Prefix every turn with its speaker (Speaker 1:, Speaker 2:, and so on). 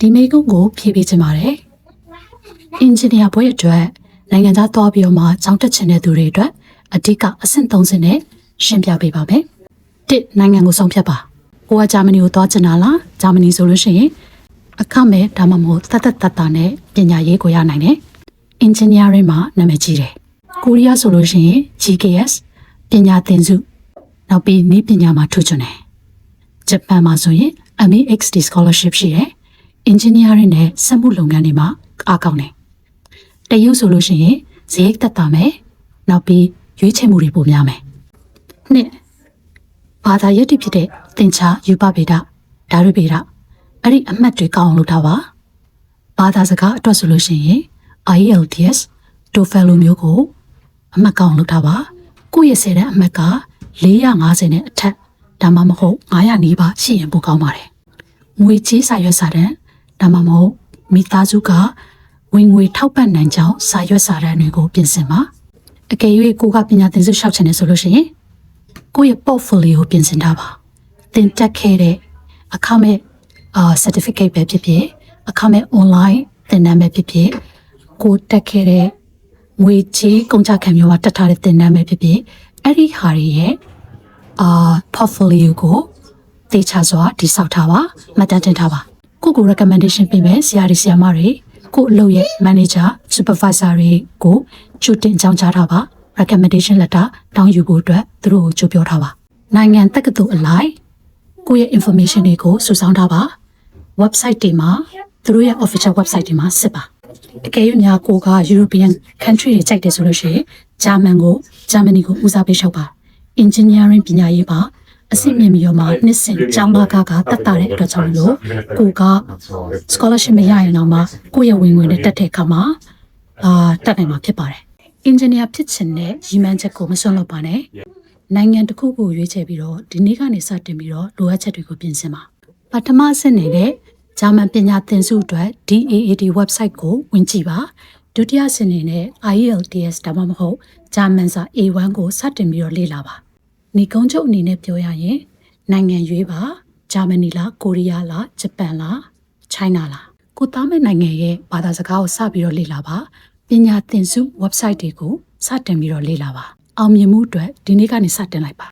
Speaker 1: ဒီမေကုန်းကိုဖြည့်ပေးခြင်းပါတယ်အင်ဂျင်နီယာဘွဲ့အတွက်နိုင်ငံသားသွားပြီးတော့မှကျောင်းတက်ချင်တဲ့သူတွေအတွက်အဓိကအဆင့်30နဲ့ရှင်းပြပေးပါမယ်တစ်နိုင်ငံကိုဆုံးဖြတ်ပါကိုကဂျာမနီကိုသွားချင်တာလားဂျာမနီဆိုလို့ရှိရင်အခမဲ့ဒါမှမဟုတ်တတ်တတ်တတ်တာနဲ့ပညာရေးကိုရနိုင်တယ်အင်ဂျင်နီယာရင်းမှာနာမည်ကြီးတယ်ကိုရီးယားဆိုလို့ရှိရင် GKS ပညာသင်စုနောက်ပြီးနည်းပညာမှာထူးချွန်တယ်ဂျပန်မှာဆိုရင် MAXD scholarship ရှိတယ် engineering နဲ့စက်မှုလုပ်ငန်းတွေမှာအားကောင်းတယ်တရုတ်ဆိုလို့ရှိရင်ဇိတ်သက်တာမယ်နောက်ပြီးရွေးချယ်မှုတွေပိုများမယ်နှစ်ဘာသာရပ်တွေဖြစ်တဲ့သင်္ချာယူပဗေဒဓာတုဗေဒအဲ့ဒီအမှတ်တွေကောင်းအောင်လုပ်ထားပါဘာသာစကားအတွက်ဆိုလို့ရှိရင် IELTS TOEFL လိုမျိုးကိုအမှတ်ကောင်းအောင်လုပ်ထားပါကိုယ့်ရဲ့ဆယ်တန်းအမှတ်က450နဲ့အထက်ဒါမှမဟုတ်900နီးပါးရှိရင်ပိုကောင်းပါတယ်ငွေကြေးစာရွက်စာတမ်း ဒါမှမဟုတ်မိသားစုကဝင်ငွေထောက်ပံ့နိုင်ကြောင်းစာရွက်စာတမ်းတွေကိုပြင်ဆင်ပါအကယ်၍ကိုကပညာသင်စုလျှောက်ချင်တယ်ဆိုလို့ရှိရင်ကိုယ့်ရဲ့ portfolio ကိုပြင်ဆင်ထားပါသင်တက်ခဲ့တဲ့အခမဲ့အာ certificate ပဲဖြစ်ဖြစ်အခမဲ့ online သင်တန်းပဲဖြစ်ဖြစ်ကိုတက်ခဲ့တဲ့ငွေချေးကုန်ကြခံမျိုးမှာတက်ထားတဲ့သင်တန်းပဲဖြစ်ဖြစ်အဲ့ဒီဟာတွေရဲ့အာ portfolio ကိုတေချာစွာတိစောက်ထားပါမှတ်တမ်းတင်ထားပါ ကိုကို recommendation ပေးမယ်ဆရာတွေဆရာမတွေကိုအလုပ်ရဲ့ manager supervisor တွေကိုချူတင်ကြောင်းကြားထားပါ recommendation letter တောင်းယူဖို့အတွက်သူတို့ကိုကြိုပြောထားပါနိုင်ငံတက္ကသိုလ်အလိုက်ကိုယ့်ရဲ့ information တွေကိုစုဆောင်းထားပါ website တွေမှာသူတို့ရဲ့ official website တွေမှာစစ်ပါအကယ်၍များကိုက European country တွေကြိုက်တယ်ဆိုလို့ရှိရင်ဂျာမန်ကိုဂျာမနီကိုဦးစားပေးလျှောက်ပါ engineering ပညာရေးပါ အစစ်မြင့်ပြီးတော့မှနှစ်စဉ်ကျောင်းသားကကတတ်တာတဲ့အတွက်ကြောင့်လို့ကိုက scholarship မရရင်တော့မှကိုယ့်ရဲ့ဝင်ငွေနဲ့တက်တဲ့အခါမှာအာတက်နိုင်မှာဖြစ်ပါတယ် engineer ဖြစ်ချင်တဲ့ရည်မှန်းချက်ကိုမစွန့်လွတ်ပါနဲ့နိုင်ငံတစ်ခုကိုရွေးချယ်ပြီးတော့ဒီနေ့ကနေစတင်ပြီးတော့လိုအပ်ချက်တွေကိုပြင်ဆင်ပါပထမအဆင့်နေတဲ့ဂျာမန်ပညာသင်စုအတွက် DAAD website ကိုဝင်ကြည့်ပါဒုတိယအဆင့်အနေနဲ့ IELTS ဒါမှမဟုတ်ဂျာမန်စာ A1 ကိုစတင်ပြီးတော့လေ့လာပါ နေကုန်းချုပ်အနေနဲ့ပြောရရင်နိုင်ငံရွေးပါဂျာမနီလားကိုရီးယားလားဂျပန်လားချိုင်းနာလားကိုသားမဲ့နိုင်ငံရဲ့ဘာသာစကားကိုစပြီးတော့လေ့လာပါပညာသင်စု website တွေကိုစတင်ပြီးတော့လေ့လာပါအောင်မြင်မှုအတွက်ဒီနေ့ကနေစတင်လိုက်ပါ